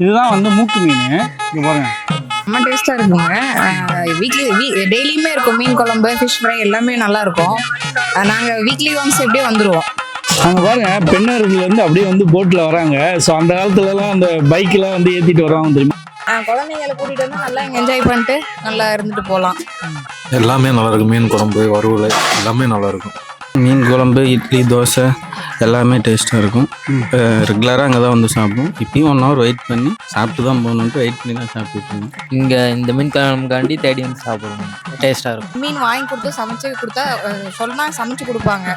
இதுதான் வந்து மூக்கு மீன். இங்க பாருங்க. ரொம்ப டேஸ்டா இருக்குங்க. வீக்லி டெய்லியுமே இருக்கும் மீன் குழம்பு ஃபிஷ் ஃப்ரை எல்லாமே நல்லா இருக்கும் அஹ் நாங்க வீக்லி ஒன்ஸ் எப்படியே வந்துருவோம். அங்க பாருங்க பெண்ணர்கள் வந்து அப்படியே வந்து போட்ல வராங்க. ஸோ அந்த காலத்துல எல்லாம் அந்த பைக்லாம் வந்து ஏத்திட்டு வருவாங்க தெரியுமா? குழந்தைங்களை கூட்டிட்டு வந்து நல்லா இங்க என்ஜாய் பண்ணிட்டு நல்லா இருந்துட்டு போகலாம் எல்லாமே நல்லா இருக்கும் மீன் குழம்பு வறுவல் எல்லாமே நல்லா இருக்கும் மீன் குழம்பு இட்லி தோசை எல்லாமே டேஸ்ட்டாக இருக்கும். ரெகுலராக அங்கே தான் வந்து சாப்பிடுவோம். இப்பயும் ஒன் ஹவர் வெயிட் பண்ணி சாப்பிட்டு தான் போகணுன்ட்டு வெயிட் பண்ணி தான் சாப்பிட்டுட்டு இருந்தோம். இங்கே இந்த மீன் குழம்புக்காண்டி தேடி வந்து சாப்பிடுவோம். டேஸ்ட்டாக இருக்கும். மீன் வாங்கி கொடுத்து சமைச்சு கொடுத்தா சொன்னா சமைச்சு கொடுப்பாங்க.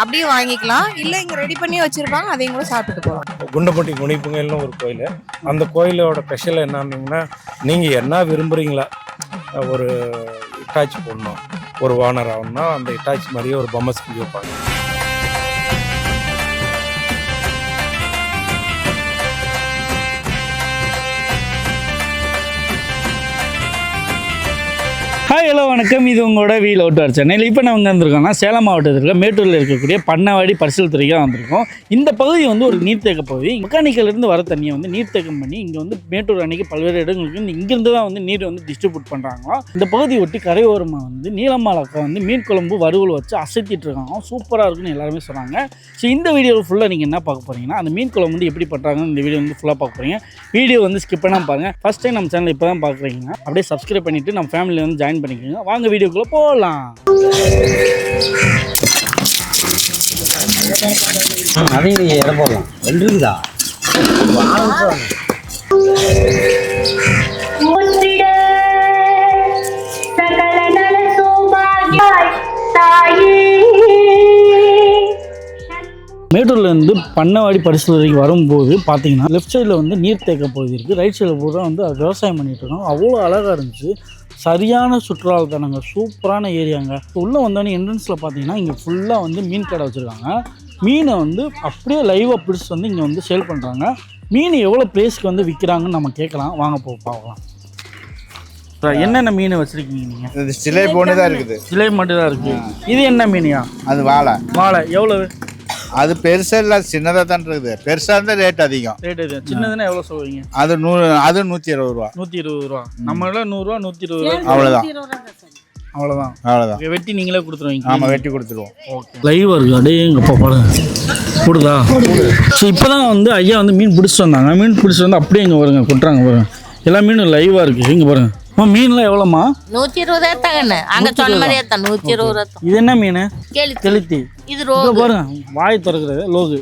அப்படியே வாங்கிக்கலாம். இல்ல இங்க ரெடி பண்ணி வச்சிருப்பாங்க அதையும் கூட சாப்பிட்டுட்டு போகலாம். குண்டப்பட்டி குணிப்புங்கல்னு ஒரு கோயில். அந்த கோயிலோட ஸ்பெஷல் என்னன்னீங்கன்னா நீங்கள் என்ன விரும்புகிறீங்களா ஒரு இட்டாச்சி போடணும். ஒரு ஓனர் ஆகணும்னா அந்த இட்டாச்சி மாதிரியே ஒரு பொம்மை செஞ்சு வைப்பாங்க. ஹாய் ஹலோ வணக்கம். இது உங்களோட வீல் அவுட் சென்னையில் இப்போ நான் வந்து வந்திருக்கோம்னா சேலம் மாவட்டத்தில் இருக்க மேட்டூரில் இருக்கக்கூடிய பண்ணவாடி பரிசல் துறைக்கு தான் வந்திருக்கோம். இந்த பகுதி வந்து ஒரு நீர்த்தேக்க பகுதி. மெக்கானிக்கலேருந்து வர தண்ணியை வந்து நீர்த்தேக்கம் பண்ணி இங்கே வந்து மேட்டூர் அணைக்கு பல்வேறு இடங்களுக்கு இங்கேருந்து தான் வந்து நீர் வந்து டிஸ்ட்ரிபியூட் பண்ணுறாங்களாம் இந்த பகுதி ஒட்டி கரையோரமாக வந்து நீலமாலக்கா வந்து மீன் குழம்பு வறுவல் வச்சு அசைத்திட்டு இருக்காங்க. சூப்பராக இருக்குன்னு எல்லாருமே சொன்னாங்க. ஸோ இந்த வீடியோவில் ஃபுல்லாக நீங்கள் என்ன பார்க்க போறீங்கன்னா அந்த மீன் குழம்பு வந்து எப்படி பண்ணுறாங்கன்னு இந்த வீடியோ வந்து ஃபுல்லாக பார்க்க போகிறீங்க வீடியோ வந்து ஸ்கிப் பண்ணாமல் பாருங்கள் ஃபஸ்ட் டைம் நம்ம சேனல் இப்போ தான் பார்க்குறீங்கன்னா அப்படியே சப்ஸ்கிரைப் பண்ணிவிட்டு நம்ம ஃபேமிலி வந்து ஜாயின் பண்ணிக்கோங்க வாங்க வீடியோக்குள்ளே போகலாம் அதையும் இடம் போடலாம். ரெண்டு இருக்குதா? மேட்டூர்லேருந்து பண்ணவாடி பரிசோதனைக்கு வரும்போது பார்த்தீங்கன்னா லெஃப்ட் சைடில் வந்து நீர்த்தேக்க பகுதி இருக்குது ரைட் சைடில் பூரா வந்து அது விவசாயம் பண்ணிட்டு இருக்கோம் அவ்வளோ அழகாக இருந்துச்சு. சரியான சுற்றுலாத்தனங்க சூப்பரான ஏரியாங்க. உள்ளே வந்தோடனே என்ட்ரன்ஸில் பார்த்தீங்கன்னா இங்கே ஃபுல்லாக வந்து மீன் கடை வச்சுருக்காங்க. மீனை வந்து அப்படியே லைவாக பிடிச்சி வந்து இங்கே வந்து சேல் பண்ணுறாங்க மீன் எவ்வளோ ப்ரைஸ்க்கு வந்து விற்கிறாங்கன்னு நம்ம கேட்கலாம். வாங்க போ பார்க்கலாம் என்னென்ன மீன் வச்சுருக்கீங்க நீங்கள் இது சிலை போன்னு தான் இருக்குது. சிலை மட்டும் தான் இருக்குது இது என்ன மீனியா? அது வாழை. வாழை. எவ்வளவு? அது பெருசா இல்லை சின்னதாக தான் இருக்குது. பெருசாக இருந்தால் ரேட் அதிகம். ரேட் சின்னதுன்னா எவ்வளோ சொல்லுவீங்க? அது நூறு அது நூற்றி இருபது ரூபா. நூற்றி இருபது ரூபா. நம்மளால நூறுரூவா நூற்றி இருபது ரூபா. அவ்வளோதான் அவ்வளோதான் இங்க வெட்டி நீங்களே கொடுத்துருவீங்க. ஆமாம் வெட்டி கொடுத்துருவோம். லைவ் இருக்கு. அடே எங்கப்பா பாருங்க. போடுதா ஸோ இப்போ தான் வந்து ஐயா வந்து மீன் பிடிச்சிட்டு வந்தாங்க. மீன் பிடிச்சிட்டு வந்து அப்படியே இங்கே வருங்க கொட்டுறாங்க பாருங்க. எல்லா மீனும் லைவாக இருக்குது இங்கே பாருங்க. அம்மா மீன்லாம் எவ்வளோம்மா? நூத்தி இருபது ஏத்தாங்கண்ணு அங்க சொன்ன மாதிரி ஏத்தான் நூத்தி இருபது ஏத்தான் இது என்ன மீன்? கேளு கெளுத்தி. இது இங்க ரோகு பாருங்க வாய் திறக்கிறது லோகு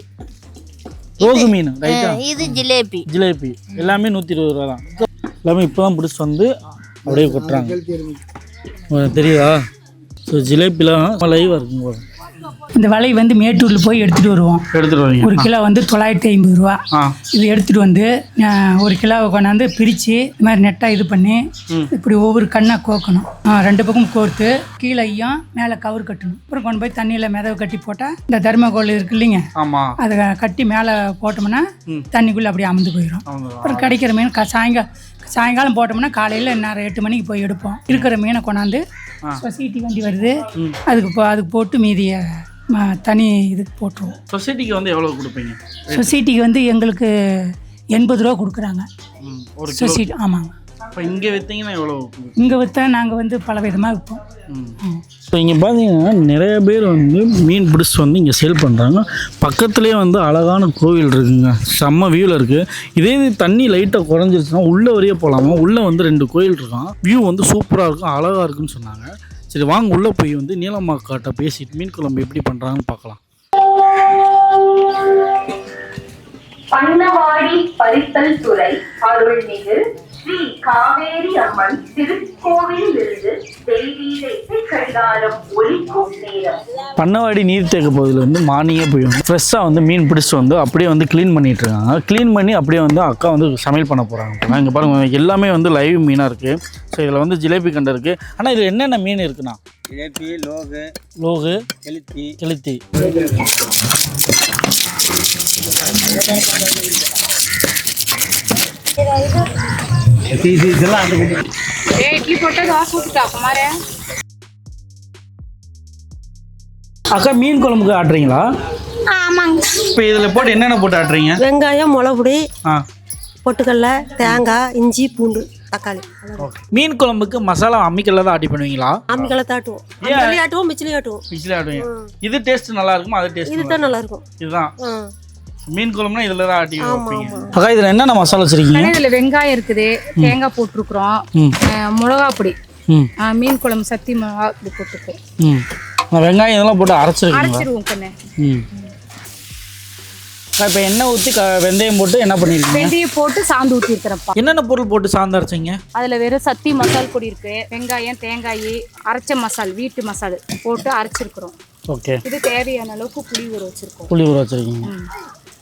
ரோகு மீன் ரைட்டா இது ஜிலேபி. ஜிலேபி. எல்லாமே நூற்றி இருபது ரூபா தான். எல்லாமே இப்போ தான் பிடிச்சிட்டு வந்து அப்படியே கொட்டுறாங்க. தெரியுதா? ஸோ ஜிலேபிலாம் லைவாக இருக்குங்க பாருங்க இந்த வலை வந்து மேட்டூரில் போய் எடுத்துகிட்டு வருவோம். எடுத்துகிட்டு ஒரு கிலோ வந்து தொள்ளாயிரத்தி ஐம்பது ரூபா. இது எடுத்துகிட்டு வந்து ஒரு கிலோவை கொண்டாந்து பிரித்து இது மாதிரி நெட்டாக இது பண்ணி இப்படி ஒவ்வொரு கண்ணாக கோக்கணும் ரெண்டு பக்கம் கோர்த்து கீழே ஐயும் மேலே கவர் கட்டணும். அப்புறம் கொண்டு போய் தண்ணியில் மிதவை கட்டி போட்டால் இந்த தர்மகோல் இருக்கு இல்லைங்க? அதை கட்டி மேலே போட்டோம்னா தண்ணிக்குள்ளே அப்படியே அமர்ந்து போயிடும் அப்புறம் கிடைக்கிற மீன் சாயங்காலம் சாயங்காலம் போட்டோம்னா காலையில் நேரம் எட்டு மணிக்கு போய் எடுப்போம். இருக்கிற மீனை கொண்டாந்து சொசைட்டி வண்டி வருது. அதுக்கு போ அதுக்கு போட்டு மீதியை தனி இதுக்கு போட்டுருவோம். சொசைட்டிக்கு வந்து எவ்வளோ கொடுப்பீங்க? சொசைட்டிக்கு வந்து எங்களுக்கு எண்பது ரூபா கொடுக்குறாங்க. சொசைட்டி ஆமாங்க. இப்போ இங்கே விற்றீங்கன்னா எவ்வளோ இங்கே விற்றா நாங்கள் வந்து பல விதமாக விற்போம். ஸோ இங்கே பார்த்தீங்கன்னா நிறைய பேர் வந்து மீன் பிடிச்சிட்டு வந்து இங்கே சேல் பண்ணுறாங்க பக்கத்துலேயே வந்து அழகான கோவில் இருக்குங்க. செம்ம வியூவில் இருக்குது இதே இது தண்ணி லைட்டாக குறைஞ்சிருச்சுன்னா உள்ளே வரையே போகலாமா உள்ளே வந்து ரெண்டு கோயில் இருக்கான் வியூ வந்து சூப்பராக இருக்கும் அழகாக இருக்குன்னு சொன்னாங்க. சரி வாங்க உள்ளே போய் வந்து நீலமாக்காட்ட பேசிட்டு மீன் குழம்பு எப்படி பண்ணுறாங்கன்னு பார்க்கலாம். பண்ணவாடி பரிசல் துறை அருள்மிகு ஸ்ரீ காவேரி அம்மன் திருக்கோவில் இருந்து தெய்வீக கடிகாரம் ஒலிக்கும் நேரம். பண்ணவாடி நீர்த்தேக்க பகுதியில் வந்து மார்னிங்கே போய் வந்து ஃப்ரெஷ்ஷாக வந்து மீன் பிடிச்சிட்டு வந்து அப்படியே வந்து க்ளீன் பண்ணிட்டு இருக்காங்க. க்ளீன் பண்ணி அப்படியே வந்து அக்கா வந்து சமையல் பண்ண போகிறாங்க இங்கே பாருங்க எல்லாமே வந்து லைவ் மீனாக இருக்குது ஸோ இதில் வந்து ஜிலேபி கண்டை இருக்குது ஆனால் இதில் என்னென்ன மீன் இருக்குண்ணா? ஜிலேபி லோகு லோகு கெளுத்தி. கெளுத்தி. குமாரே அக்கா மீன் குழம்புக்கு ஆட்டுறீங்களா? ஆமாங்க. இப்போ இதில் போட்டு என்னென்ன போட்டு ஆட்டுறீங்க? வெங்காயம் மிளகுடி ஆ. பொட்டுக்கடல தேங்காய் இஞ்சி பூண்டு தக்காளி. மீன் குழம்புக்கு மசாலா அம்மிக்கல்ல தான் ஆட்டி பண்ணுவீங்களா? ஆமிக்கலை தாட்டுவோம்? அம்மிக்கல்லையும் ஆட்டுவோம் மிச்சிலையும் ஆட்டுவோம். மிக்சியில் ஆட்டுவீங்க. இது டேஸ்ட் நல்லா இருக்குமா? அது டேஸ்ட் இதுதான் நல்லா இருக்கும். இதுதான். மீன் குழம்புனா இதில் தான் ஆட்டி வைப்பீங்க. அக்கா இதில் என்னென்ன மசாலா வச்சிருக்கீங்க? இதில் வெங்காயம் இருக்குது தேங்காய் போட்டிருக்குறோம் ம். மிளகா பொடி ம். மீன் குழம்பு சத்தி மிளகா இப்படி போட்டிருக்கோம் ம். நான் வெங்காயம் இதெல்லாம் போட்டு அரைச்சிருக்கீங்களா? அரைச்சிருவோம் கண்ணு. ம். இப்போ எண்ணெய் ஊற்றி க வெந்தயம் போட்டு என்ன பண்ணிருக்கீங்க? வெந்தயம் போட்டு சாந்து ஊற்றிருக்கிறப்பா என்னென்ன பொருள் போட்டு சாந்து அரைச்சிங்க? அதில் வெறும் சத்தி மசால் பொடி இருக்கு வெங்காயம் தேங்காய் அரைச்ச மசால் வீட்டு மசால் போட்டு அரைச்சிருக்கிறோம். ஓகே. இது தேவையான அளவுக்கு புளி ஊற வச்சிருக்கோம். புளி ஊற வச்சிருக்கீங்க.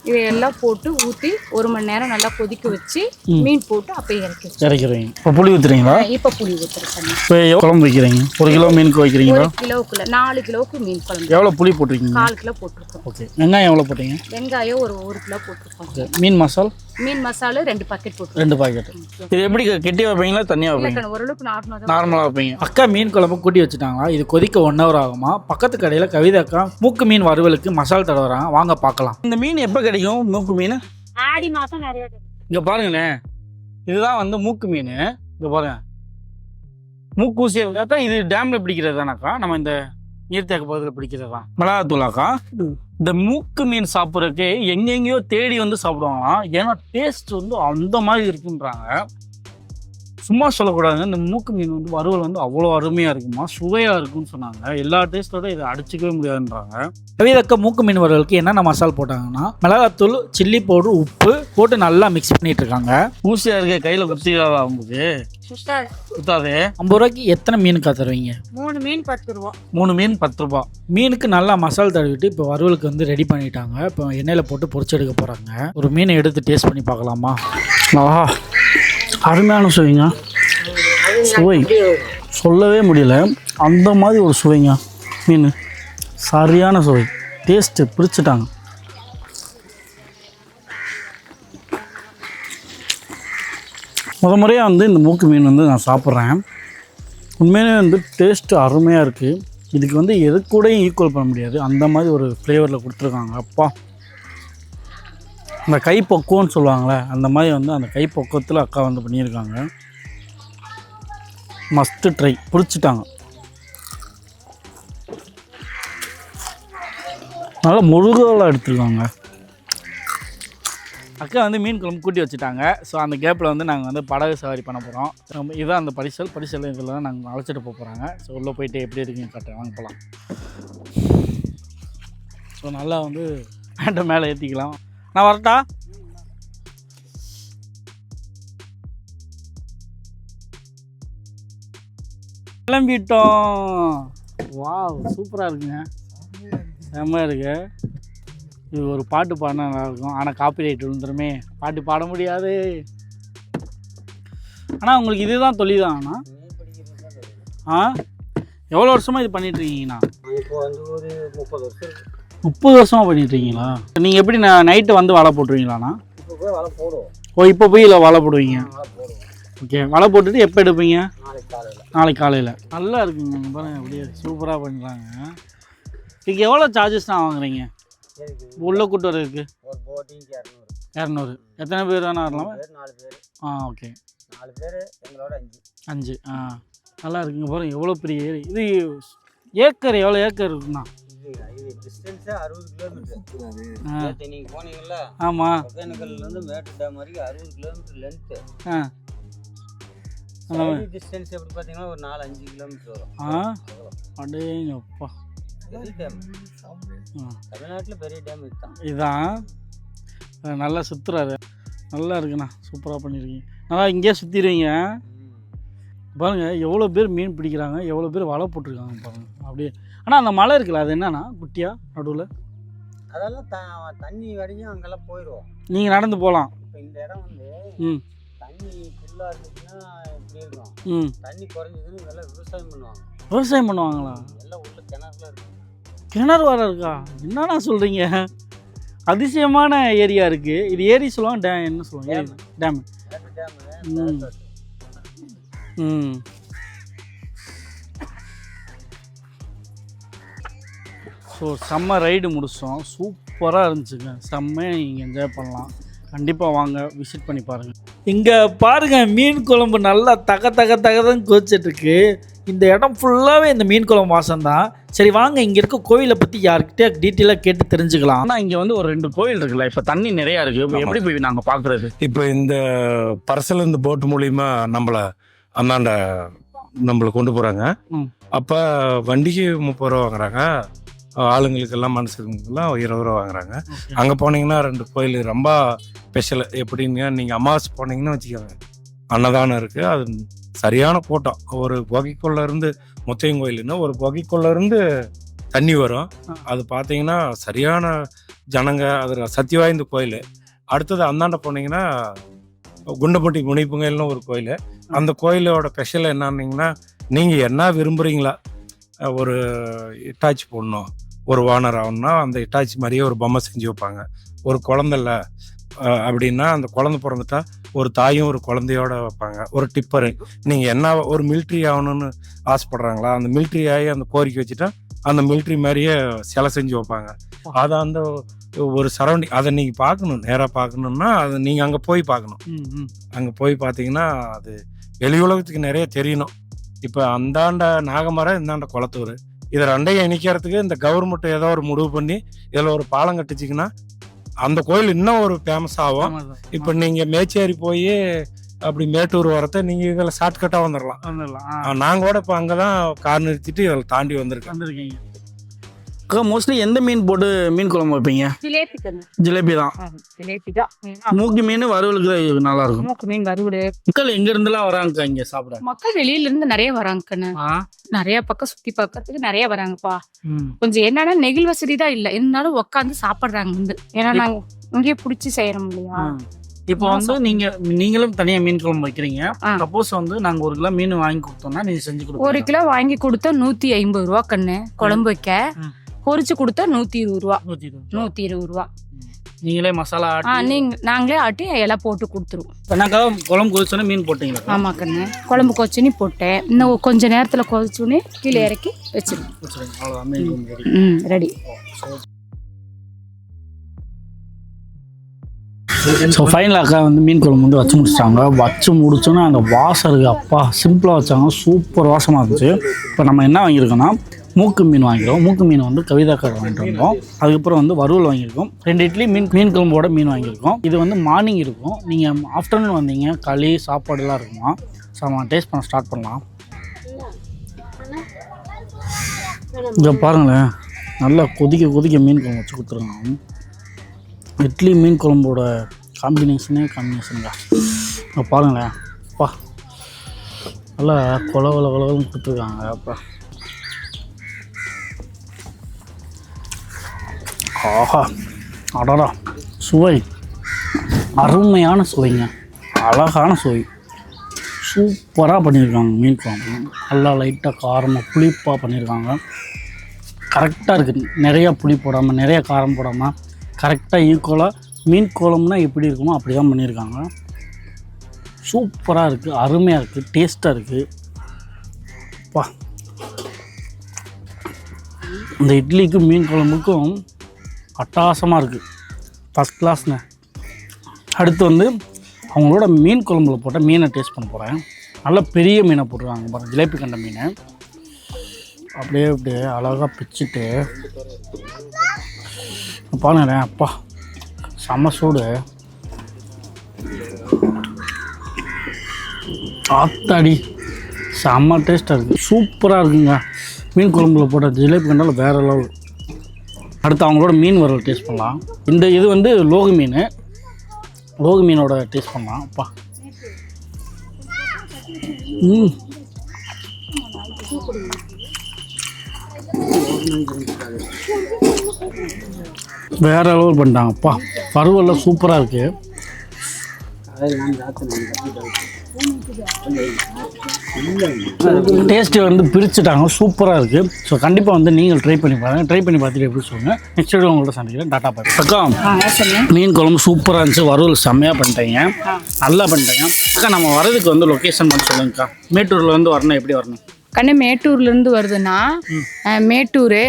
இதையெல்லாம் போட்டு ஊற்றி ஒரு மணி நேரம் நல்லா கொதிக்க வச்சு மீன் போட்டு அப்பயே இறக்கி இறக்கிறீங்க. இப்போ புளி ஊற்றுறீங்களா இப்போ புளி ஊற்றுறேன் இப்போ குழம்பு வைக்கிறீங்க? ஒரு கிலோ மீனுக்கு வைக்கிறீங்களா? ஒரு கிலோவுக்குள்ள நாலு கிலோவுக்கு மீன் குழம்பு. எவ்வளோ புளி போட்டிருக்கீங்க? கால் கிலோ போட்டிருக்கோம். ஓகே. வெங்காயம் எவ்வளோ போட்டீங்க? வெங்காயம் ஒரு ஒரு கிலோ போட்டிருக்கோம். மீன் மசால்? மீன் மசாலா ரெண்டு பாக்கெட் போட்டிருக்கோம் ரெண்டு பாக்கெட் இது எப்படி கெட்டி வைப்பீங்களா தண்ணியாக வைப்பீங்க ஓரளவுக்கு நார்மலாக தான் நார்மலாக வைப்பீங்க. அக்கா மீன் குழம்பு கூட்டி வச்சுட்டாங்களா? இது கொதிக்க ஒன் ஹவர் ஆகுமா? பக்கத்து கடையில் கவிதை அக்கா மூக்கு மீன் வறுவலுக்கு மசால் தடவுறாங்க வாங்க பார்க்கலாம். இந்த மீன் எப்போ கிடைக்கும் மூக்கு மீன்? ஆடி மாதம் நிறைய இங்கே பாருங்களேன் இதுதான் வந்து மூக்கு மீன். இங்கே பாருங்க. மூக்கூசி அக்கா இது டேமில் பிடிக்கிறது தானக்கா நம்ம இந்த நீர்த்தேக்க பகுதியில் பிடிக்கிறது தான் மிளகாத்தூளாக்கா இந்த மூக்கு மீன் சாப்பிட்றதுக்கு எங்கெங்கேயோ தேடி வந்து சாப்பிடுவாங்களாம். ஏன்னா டேஸ்ட் வந்து அந்த மாதிரி இருக்குன்றாங்க. சும்மா சொல்லக்கூடாதுங்க. இந்த மூக்கு மீன் வந்து வறுவல் வந்து அவ்வளோ அருமையாக இருக்குமா? சுவையாக இருக்கும்னு சொன்னாங்க. எல்லா டேஸ்ட்டோட இதை அடிச்சிக்கவே முடியாதுன்றாங்க. கவிதக்க மூக்கு மீன் வறுவலுக்கு என்னென்ன மசால் போட்டாங்கன்னா மிளகாத்தூள் சில்லி பவுடர் உப்பு போட்டு நல்லா மிக்ஸ் பண்ணிட்டு இருக்காங்க. ஊசியாக இருக்க கையில் குத்திக்காத ஆகும்போது குத்தாதே ஐம்பது ரூபாய்க்கு எத்தனை மீனுக்கா தருவீங்க? மூணு மீன் பத்து ரூபா. மூணு மீன் பத்து ரூபா. மீனுக்கு நல்லா மசால் தடவிட்டு இப்போ வறுவலுக்கு வந்து ரெடி பண்ணிட்டாங்க. இப்போ எண்ணெயில் போட்டு பொரிச்சு எடுக்க போகிறாங்க ஒரு மீனை எடுத்து டேஸ்ட் பண்ணி பார்க்கலாமா? ஆஹா அருமையான சுவைங்க. சுவை. சொல்லவே முடியல. அந்த மாதிரி ஒரு சுவைங்க மீன். சரியான சுவை. டேஸ்ட்டு பிரிச்சுட்டாங்க முத முறையாக வந்து இந்த மூக்கு மீன் வந்து நான் சாப்பிட்றேன். உண்மையிலே வந்து டேஸ்ட்டு அருமையாக இருக்குது இதுக்கு வந்து எது கூடயும் ஈக்குவல் பண்ண முடியாது. அந்த மாதிரி ஒரு ஃப்ளேவரில் கொடுத்துருக்காங்க. அப்பா. இந்த கை பக்குவம்னு சொல்லுவாங்களே அந்த மாதிரி வந்து அந்த கைப்பக்குவத்தில் அக்கா வந்து பண்ணியிருக்காங்க. மஸ்ட்டு ட்ரை பிடிச்சிட்டாங்க. நல்லா முருகலாக எடுத்துருக்காங்க. அக்கா வந்து மீன் குழம்பு கூட்டி வச்சுட்டாங்க. ஸோ அந்த கேப்பில் வந்து நாங்கள் வந்து படகு சவாரி பண்ண போகிறோம் இதுதான் அந்த பரிசல். பரிசல் இதில் தான் நாங்கள் அழைச்சிட்டு போக போகிறாங்க ஸோ உள்ளே போயிட்டு எப்படி இருக்குன்னு காட்டுறேன் வாங்க போகலாம் ஸோ நல்லா வந்து பேண்ட்டை மேலே ஏற்றிக்கலாம் நான் வரட்டா? கிளம்பிட்டோம். வா சூப்பராக இருக்குங்க. செம்மையாக இருக்கு. இது ஒரு பாட்டு பாடினா நல்லாயிருக்கும். ஆனால் காப்பிரைட் விழுந்துருமே. பாட்டு பாட முடியாது. ஆனால் உங்களுக்கு இதுதான் தொழில் தான் அண்ணா? ஆ? எவ்வளோ வருஷமாக இது பண்ணிட்டு இருக்கீங்கண்ணா இப்போ வந்து ஒரு முப்பது வருஷம் முப்பது வருஷமாக பண்ணிட்டு இருக்கீங்களா நீங்கள் எப்படி நான் நைட்டு வந்து வலை போட்டுருவீங்களாண்ணா? இப்போ போய் வலை போடுவோம். ஓ இப்போ போய் இல்லை வலை போடுவீங்க. ஓகே வலை போட்டுட்டு எப்போ எடுப்பீங்க? நாளைக்கு காலையில். நாளைக்கு காலையில். நல்லா இருக்குங்க இங்க பாருங்க அப்படியே சூப்பராக பண்ணுறாங்க இதுக்கு எவ்வளோ சார்ஜஸ் தான் வாங்குறீங்க? உள்ளே கூட்டு வரதுக்கு ஒரு போட்டிங்க்கு இரநூறு. இரநூறு. எத்தனை பேர் வேணா வரலாம்? நாலு பேர். ஆ ஓகே நாலு பேர் எங்களோட அஞ்சு. அஞ்சு. ஆ நல்லா இருக்குங்க பாருங்க. எவ்வளோ பெரிய ஏரி. இது ஏக்கர் எவ்வளோ ஏக்கர் இருக்குண்ணா? இது டிஸ்டன்ஸே அறுபது கிலோமீட்டர் நீங்கள் போனீங்கல்ல ஆமாம் ஒகேனக்கல்லேருந்து மேட்டு டேம் வரைக்கும் அறுபது கிலோமீட்டர் லென்த்து ஆ. டிஸ்டன்ஸ் எப்படி பார்த்தீங்கன்னா ஒரு நாலு அஞ்சு கிலோமீட்டர் வரும். ஆ. அடேங்கப்பா. தமிழ்நாட்டில் பெரிய டேம் இதுதான். அஹ் நல்லா சுற்றுறாரு நல்லா இருக்குண்ணா. சூப்பராக பண்ணியிருக்கீங்க நல்லா இங்கேயே சுற்றிடுவீங்க பாருங்க எவ்வளோ பேர் மீன் பிடிக்கிறாங்க எவ்வளோ பேர் வலை போட்டிருக்காங்க பாருங்க. அப்படியே. ஆனால் அந்த மலை இருக்குல்ல அது என்னன்னா குட்டியா? நடுவில்? அதெல்லாம் த தண்ணி வரையும் அங்கெல்லாம் போயிடுவோம் நீங்கள் நடந்து போகலாம். இப்போ இந்த இடம் வந்து ம். தண்ணி ஃபுல்லாக இருந்துச்சுன்னா இப்படி இருக்கும். ம். தண்ணி குறைஞ்சதுன்னு இதெல்லாம் விவசாயம் பண்ணுவாங்க. விவசாயம் பண்ணுவாங்களா? கிணறு வர இருக்கா? என்னண்ணா சொல்கிறீங்க அதிசயமான ஏரியா இருக்குது இது ஏரி சொல்லுவாங்க டே என்ன சொல்லுவாங்க? டேம். ம். ம். ஸோ செம்ம ரைடு முடித்தோம் சூப்பராக இருந்துச்சுங்க. செம்மையாக நீங்கள் என்ஜாய் பண்ணலாம். கண்டிப்பாக வாங்க விசிட் பண்ணி பாருங்கள் இங்கே பாருங்க மீன் குழம்பு நல்லா தக தக தகதான் கொதிச்சிட்ருக்கு இந்த இடம் ஃபுல்லாகவே இந்த மீன் குழம்பு வாசம் தான் சரி வாங்க இங்கே இருக்க கோயிலை பற்றி யார்கிட்டயே டீட்டெயிலாக கேட்டு தெரிஞ்சுக்கலாம். ஆனால் இங்கே வந்து ஒரு ரெண்டு கோயில் இருக்குல்ல இப்போ தண்ணி நிறையா இருக்குது எப்படி போய் நாங்கள் பார்க்குறது இப்போ இந்த பர்சல் இந்த போட் மூலியமா நம்மளை அந்தாண்ட நம்மளை கொண்டு போகிறாங்க. அப்போ வண்டிக்கு முப்பது ரூபா வாங்குறாங்க. ஆளுங்களுக்கெல்லாம் மனுஷங்களுக்கெல்லாம் இருபது ரூபா வாங்குறாங்க. அங்கே போனீங்கன்னா ரெண்டு கோயில் ரொம்ப ஸ்பெஷல் எப்படின்னு நீங்கள் அமாவாசை போனீங்கன்னு வச்சுக்கோங்க. அன்னதானம் இருக்குது அது சரியான கூட்டம் ஒரு புகைக்குள்ள இருந்து முத்தையன் கோயிலுன்னா ஒரு புகைக்குள்ள இருந்து தண்ணி வரும். அது பார்த்தீங்கன்னா சரியான ஜனங்க அது சக்தி வாய்ந்த கோயில். அடுத்தது அந்தாண்ட போனீங்கன்னா குண்டப்பட்டி முனிப்புங்கல்னு ஒரு கோயில். அந்த கோயிலோட ஸ்பெஷல் என்னன்னீங்கன்னா நீங்கள் என்ன விரும்புகிறீங்களா ஒரு இட்டாச்சி போடணும் ஒரு வானர் ஆகணும்னா அந்த இட்டாச்சி மாதிரியே ஒரு பொம்மை செஞ்சு வைப்பாங்க. ஒரு குழந்தைல அப்படின்னா அந்த குழந்தை பிறந்துட்டா ஒரு தாயும் ஒரு குழந்தையோட வைப்பாங்க. ஒரு டிப்பரு நீங்கள் என்ன ஒரு மிலிட்ரி ஆகணும்னு ஆசைப்படுறாங்களா? அந்த மிலிட்ரி ஆகி அந்த கோரிக்கை வச்சுட்டா அந்த மிலிட்ரி மாதிரியே சிலை செஞ்சு வைப்பாங்க. அதை அந்த ஒரு சரௌண்டிங் அதை நீங்கள் பார்க்கணும். நேராக பார்க்கணுன்னா அதை நீங்கள் அங்கே போய் பார்க்கணும். அங்கே போய் பார்த்தீங்கன்னா அது வெளி உலகத்துக்கு நிறைய தெரியணும். இப்போ அந்தாண்ட நாகமரம் இந்தாண்ட குளத்தூர் இதை ரெண்டையும் இணைக்கிறதுக்கு இந்த கவர்மெண்ட் ஏதோ ஒரு முடிவு பண்ணி இதில் ஒரு பாலம் கட்டுச்சிங்கன்னா அந்த கோயில் இன்னும் ஒரு ஃபேமஸ் ஆகும். இப்போ நீங்கள் மேச்சேரி போய் அப்படி மேட்டூர் வரத நீங்கள் இதில் ஷார்ட்கட்டாக வந்துடலாம் வந்துடலாம் நாங்கள் கூட இப்போ அங்கே தான் கார் நிறுத்திட்டு இதில் தாண்டி வந்திருக்கேன். வந்திருக்கீங்க. அக்கா மோஸ்ட்லி எந்த மீன் போட்டு மீன் குழம்பு வைப்பீங்க? ஜிலேபி ஜிலேபி தான். ஜிலேபி தான். மூக்கி மீன் வறுவலுக்கு நல்லா இருக்கும் மூக்கு மீன் வறுவல். மக்கள் எங்க இருந்துலாம் வராங்க இங்க சாப்பிட. மக்கள் வெளியில இருந்து நிறைய வராங்க கண்ணு ஆ? நிறைய பக்கம் சுத்தி பார்க்கறதுக்கு நிறைய வராங்கப்பா. கொஞ்சம் என்னன்னா நெகிழ் வசதி தான் இல்லை. இருந்தாலும் உட்காந்து சாப்பிடுறாங்க வந்து. ஏன்னா நாங்க இங்கேயே பிடிச்சி செய்யறோம் இல்லையா? இப்போ வந்து நீங்க நீங்களும் தனியா மீன் குழம்பு வைக்கிறீங்க. சப்போஸ் வந்து நாங்க ஒரு கிலோ மீன் வாங்கி கொடுத்தோம்னா நீங்க செஞ்சு ஒரு கொடுப்பீங்க கிலோ வாங்கி கொடுத்தா நூத்தி ஐம்பது ரூபா கண்ணு குழம்பு வைக்க. பொரிச்சு கொடுத்தா நூத்தி இருபது ரூபா. நூத்தி இருபது ரூபா. நீங்களே மசாலா ஆ நீங்க நாங்களே ஆட்டி எல்லாம் போட்டு கொடுத்துருவோம். என்னக்கா குழம்பு கொதிச்சோன்னே மீன் போட்டீங்களா ஆமா கண்ணு. குழம்பு கொச்சினி போட்டேன். இன்னும் கொஞ்ச நேரத்துல கொதிச்சுன்னு கீழே இறக்கி வச்சிருவோம். ம் ரெடி. ஸோ ஃபைனல் அக்கா வந்து மீன் குழம்பு வந்து வச்சு முடிச்சிட்டாங்க. வச்சு முடிச்சோன்னே அந்த வாசம் இருக்குது அப்பா சிம்பிளாக வச்சாங்க. சூப்பர் வாசமாக இருந்துச்சு. இப்போ நம்ம என்ன வாங்கியிருக்கோம்னா மூக்கு மீன் வாங்கிடுவோம். மூக்கு மீன் வந்து கவிதாக்கார் வாங்கிட்டு வந்தோம். அதுக்கப்புறம் வந்து வறுவல் வாங்கியிருக்கோம். ரெண்டு இட்லி மீன் மீன் குழம்போட மீன் வாங்கியிருக்கோம். இது வந்து மார்னிங் இருக்கும். நீங்கள் ஆஃப்டர்நூன் வந்தீங்க களி சாப்பாடுலாம் இருக்குமா? ஸோ நம்ம டேஸ்ட் பண்ண ஸ்டார்ட் பண்ணலாம். இங்கே பாருங்களேன். நல்லா கொதிக்க கொதிக்க மீன் குழம்பு வச்சு கொடுத்துருக்காங்க. இட்லி மீன் குழம்போட காம்பினேஷனே காம்பினேஷனுங்க இங்க பாருங்களேன். அப்பா நல்லா கொல கொல கொலன்னு கொடுத்துருக்காங்க. அப்பா. ஆஹா. அடடா. சுவை. அருமையான சுவைங்க. அழகான சுவை. சூப்பராக பண்ணியிருக்காங்க மீன் குழம்பு. நல்லா லைட்டாக காரமாக புளிப்பாக பண்ணியிருக்காங்க. கரெக்டாக இருக்குது நிறையா புளி போடாமல் நிறையா காரம் போடாமல் கரெக்டாக ஈக்குவலாக மீன் குழம்புனா எப்படி இருக்குமோ அப்படி தான் பண்ணியிருக்காங்க. சூப்பராக இருக்குது அருமையாக இருக்குது டேஸ்ட்டாக இருக்குது பா. இந்த இட்லிக்கும் மீன் குழம்புக்கும் அட்டாசமாக இருக்குது ஃபஸ்ட் கிளாஸ்ங்க அடுத்து வந்து அவங்களோட மீன் குழம்புல போட்ட மீனை டேஸ்ட் பண்ண போகிறேன் நல்ல பெரிய மீனை போட்டுருக்காங்க பாருங்கள் ஜிலேபி கண்ட மீன். அப்படியே அப்படியே அழகாக பிச்சுட்டு. பாருங்களேன் அப்பா. செம்ம சூடு. ஆத்தாடி. செம்ம டேஸ்ட்டாக இருக்குது சூப்பராக இருக்குங்க. மீன் குழம்புல போட்ட ஜிலேபி கண்டால் வேறு லெவல். அடுத்து அவங்களோட மீன் வறுவல் டேஸ்ட் பண்ணலாம். இந்த இது வந்து லோகு மீன். லோகு மீனோட டேஸ்ட் பண்ணலாம். அப்பா. ம். வேற அளவு பண்ணிட்டாங்கப்பா. பருவெல்லாம் சூப்பராக இருக்குது டேஸ்ட்டு வந்து பிரிச்சுட்டாங்க. சூப்பராக இருக்குது ஸோ கண்டிப்பாக வந்து நீங்கள் ட்ரை பண்ணி பாருங்கள் ட்ரை பண்ணி பார்த்துட்டு எப்படி சொல்லுங்கள் நெக்ஸ்ட் வீடியோ உங்கள்கிட்ட சந்திக்கிறேன். Tata bye. அக்கா மீன் குழம்பு சூப்பராக இருந்துச்சு. வறுவல் செம்மையாக பண்ணிட்டீங்க. நல்லா பண்ணிட்டீங்க. அக்கா நம்ம வரதுக்கு வந்து லொக்கேஷன் பண்ணி சொல்லுங்கக்கா மேட்டூரில் வந்து வரணும் எப்படி வரணும்? கண்ணு மேட்டூர்ல இருந்து வருதுன்னா மேட்டூர்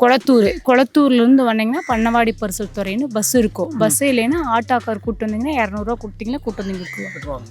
குளத்தூர். குளத்தூர்லேருந்து வந்தீங்கன்னா பண்ணவாடி பரிசல் துறைன்னு பஸ் இருக்கும். பஸ் இல்லைன்னா ஆட்டோக்கார் கூட்டு வந்தீங்கன்னா இரநூறுவா கொடுத்தீங்கன்னா கூட்டு வந்து